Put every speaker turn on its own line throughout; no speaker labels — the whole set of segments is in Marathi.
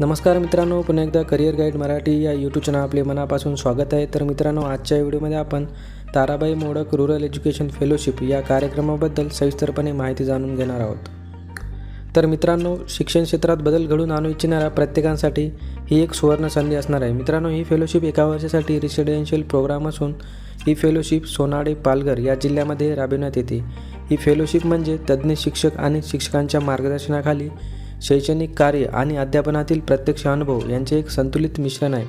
नमस्कार मित्रांनो पुन्हा एकदा करिअर गाईड मराठी या यूट्यूब चॅनल आपले मनापासून स्वागत आहे. तर मित्रांनो आजच्या व्हिडिओमध्ये आपण Tarabai Modak rural education fellowship या कार्यक्रमाबद्दल सविस्तरपणे माहिती जाणून घेणार आहोत. तर मित्रांनो शिक्षण क्षेत्रात बदल घडून आणू इच्छिणाऱ्या प्रत्येकांसाठी ही एक सुवर्ण संधी असणार आहे. मित्रांनो ही फेलोशिप एका वर्षासाठी रेसिडेन्शियल प्रोग्राम असून ही फेलोशिप सोनाडे पालघर या जिल्ह्यामध्ये राबविण्यात येते. ही फेलोशिप म्हणजे तज्ज्ञ शिक्षक आणि शिक्षकांच्या मार्गदर्शनाखाली शैक्षणिक कार्य आणि अध्यापनातील प्रत्यक्ष अनुभव यांचे एक संतुलित मिश्रण आहे.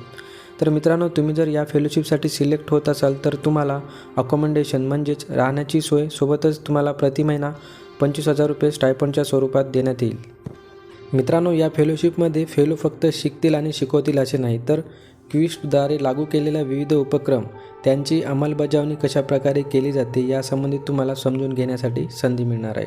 तर मित्रांनो तुम्ही जर या फेलोशिपसाठी सिलेक्ट होत असाल तर तुम्हाला अकोमोडेशन म्हणजेच राहण्याची सोय सोबतच तुम्हाला प्रति महिना पंचवीस हजार रुपये स्टायपनच्या स्वरूपात देण्यात येईल. मित्रांनो या फेलोशिपमध्ये फेलो फक्त शिकतील आणि शिकवतील असे नाही तर क्विस्टद्वारे लागू केलेल्या विविध उपक्रम त्यांची अंमलबजावणी कशाप्रकारे केली जाते यासंबंधित तुम्हाला समजून घेण्यासाठी संधी मिळणार आहे.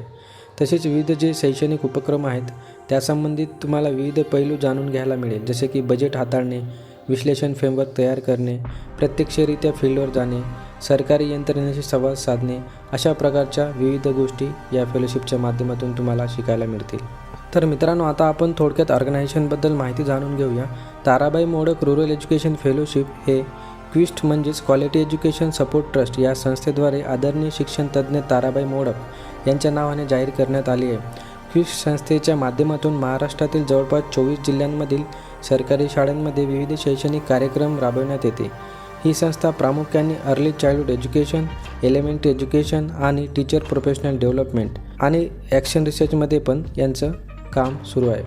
तसेच विविध जे शैक्षणिक उपक्रम आहेत त्यासंबंधित तुम्हाला विविध पैलू जाणून घ्यायला मिळेल. जसे की बजेट हाताळणे विश्लेषण फ्रेमवर्क तयार करणे प्रत्यक्षरित्या फील्डवर जाणे सरकारी यंत्रणेशी संवाद साधणे अशा प्रकारच्या विविध गोष्टी या फेलोशिपच्या माध्यमातून तुम्हाला शिकायला मिळतील. तर मित्रांनो आता आपण थोडक्यात ऑर्गनायझेशनबद्दल माहिती जाणून घेऊया. Tarabai Modak rural education fellowship हे क्विस्ट म्हणजेच क्वालिटी एज्युकेशन सपोर्ट ट्रस्ट या संस्थेद्वारे आदरणीय शिक्षण तज्ज्ञ ताराबाई मोडक यांच्या नावाने जाहीर करण्यात आली आहे. ही संस्थेच्या माध्यमातून महाराष्ट्रातील जवळपास चोवीस जिल्ह्यांमधील सरकारी शाळांमध्ये विविध शैक्षणिक कार्यक्रम राबविण्यात येते. ही संस्था प्रामुख्याने early childhood education elementary education आणि टीचर प्रोफेशनल डेव्हलपमेंट आणि ॲक्शन रिसर्चमध्ये पण यांचं काम सुरू आहे.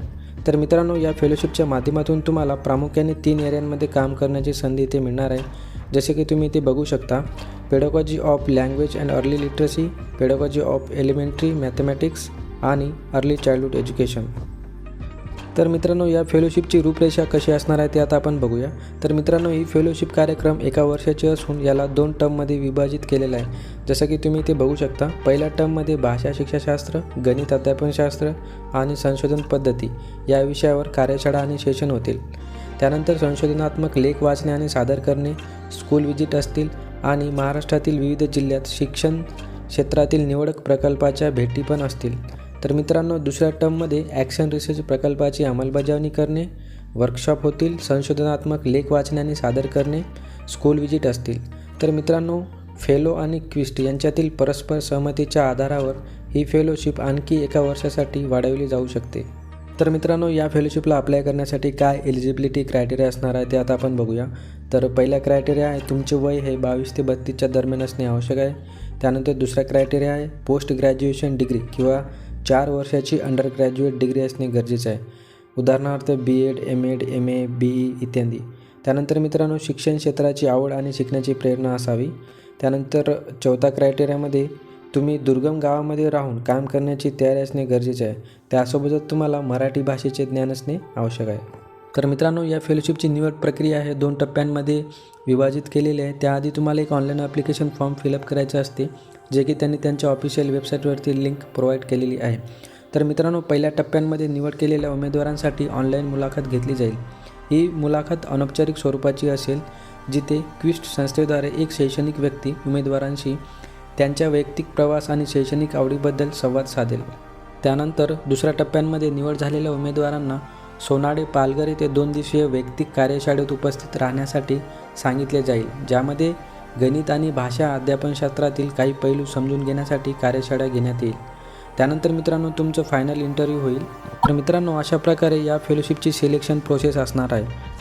तर मित्रांनो या फेलोशिपच्या माध्यमातून तुम्हाला प्रामुख्याने तीन एरियांमध्ये काम करण्याची संधी इथे मिळणार आहे. जसे की तुम्ही इथे बघू शकता pedagogy of language and early literacy pedagogy of elementary mathematics आणि अर्ली चाइल्डहुड एज्युकेशन तर मित्रांनो या फेलोशिपची रूपरेषा कशी असणार आहे ते आता आपण बघूया. तर मित्रांनो ही फेलोशिप कार्यक्रम एका वर्षाची असून याला दोन टर्ममध्ये विभाजित केलेला आहे. जसं की तुम्ही इथे बघू शकता पहिल्या टर्ममध्ये भाषा शिक्षाशास्त्र गणित अध्यापनशास्त्र आणि संशोधन पद्धती या विषयावर कार्यशाळा आणि सेशन होतील. त्यानंतर संशोधनात्मक लेख वाचणे आणि सादर करणे स्कूल विजिट असतील आणि महाराष्ट्रातील विविध जिल्ह्यात शिक्षण क्षेत्रातील निवडक प्रकल्पाच्या भेटी पण असतील. तर मित्रांनो दुसऱ्या टर्ममध्ये ॲक्शन रिसर्च प्रकल्पाची अंमलबजावणी करणे वर्कशॉप होतील संशोधनात्मक लेख वाचण्याने सादर करणे स्कूल विजिट असतील. तर मित्रांनो फेलो आणि क्विस्ट यांच्यातील परस्पर सहमतीच्या आधारावर ही फेलोशिप आणखी एका वर्षासाठी वाढवली जाऊ शकते. तर मित्रांनो या फेलोशिपला अप्लाय करण्यासाठी काय एलिजिबिलिटी क्रायटेरिया असणार आहे ते आता आपण बघूया. तर पहिला क्रायटेरिया आहे तुमचे वय हे बावीस ते बत्तीसच्या दरम्यान असणे आवश्यक आहे. त्यानंतर दुसरा क्रायटेरिया आहे पोस्ट ग्रॅज्युएशन डिग्री किंवा चार वर्षाची अंडर ग्रॅज्युएट डिग्री असणे गरजेचं आहे. उदाहरणार्थ B Ed M Ed M A B E इत्यादी. त्यानंतर मित्रांनो शिक्षण क्षेत्राची आवड आणि शिकण्याची प्रेरणा असावी. त्यानंतर चौथा क्रायटेरियामध्ये तुम्ही दुर्गम गावामध्ये राहून काम करण्याची तयारी असणे गरजेचे आहे. त्यासोबतच तुम्हाला मराठी भाषेचे ज्ञान असणे आवश्यक आहे. तर मित्रांनो या फेलोशिपची निवड प्रक्रिया आहे. दोन टप्प्यांमध्ये विभाजित केलेली आहे. त्याआधी तुम्हाला एक ऑनलाईन ॲप्लिकेशन फॉर्म फिलअप करायचं असते जे की त्यांनी त्यांच्या ऑफिशियल वेबसाईटवरती लिंक प्रोव्हाइड केलेली आहे. तर मित्रांनो पहिल्या टप्प्यांमध्ये निवड केलेल्या उमेदवारांसाठी ऑनलाईन मुलाखत घेतली जाईल. ही मुलाखत अनौपचारिक स्वरूपाची असेल जिथे क्विस्ट संस्थेद्वारे एक शैक्षणिक व्यक्ती उमेदवारांशी त्यांच्या वैयक्तिक प्रवास आणि शैक्षणिक आवडीबद्दल संवाद साधेल. त्यानंतर दुसऱ्या टप्प्यांमध्ये निवड झालेल्या उमेदवारांना सोनाडे पालघर येथे दोन दिवसीय वैयक्तिक कार्यशाळेत उपस्थित राहण्यासाठी सांगितले जाईल ज्यामध्ये गणित आणि भाषा अध्यापनशास्त्रातील काही पैलू समजून घेण्यासाठी कार्यशाळा घेण्यात येईल. त्यानंतर मित्रांनो तुमचं फायनल इंटरव्ह्यू होईल. तर मित्रांनो अशा प्रकारे या फेलोशिपची सिलेक्शन प्रोसेस असणार आहे.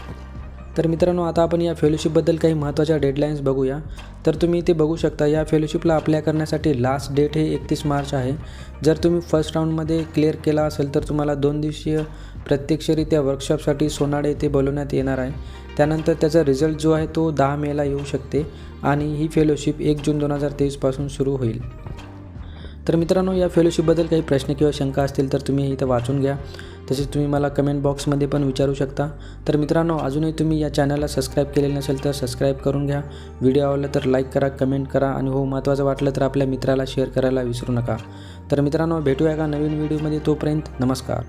तर मित्रांनो आता आपण या फेलोशिपबद्दल काही महत्त्वाच्या डेडलाईन्स बघूया. तर तुम्ही इथे बघू शकता या फेलोशिपला अप्लाय करण्यासाठी लास्ट डेट हे एकतीस मार्च आहे. जर तुम्ही फर्स्ट राऊंडमध्ये क्लिअर केला असेल तर तुम्हाला दोन दिवसीय प्रत्यक्षरित्या वर्कशॉपसाठी सोनाडे येथे बोलवण्यात येणार आहे. त्यानंतर त्याचा रिझल्ट जो आहे तो दहा मेला येऊ शकते आणि ही फेलोशिप एक जून दोन हजार तेवीसपासून सुरू होईल. तर मित्रांनो या फेलोशिपबद्दल काही प्रश्न किंवा शंका असतील तर तुम्ही इथं वाचून घ्या. तसेच तुम्ही मला कमेंट बॉक्समध्ये पण विचारू शकता. तर मित्रांनो अजूनही तुम्ही या चॅनलला सबस्क्राईब केलेलं नसेल तर सबस्क्राईब करून घ्या. व्हिडिओ आवडला तर लाईक करा कमेंट करा आणि हो महत्त्वाचं वाटलं तर आपल्या मित्राला शेअर करायला विसरू नका. तर मित्रांनो भेटूया का नवीन व्हिडिओमध्ये तोपर्यंत नमस्कार.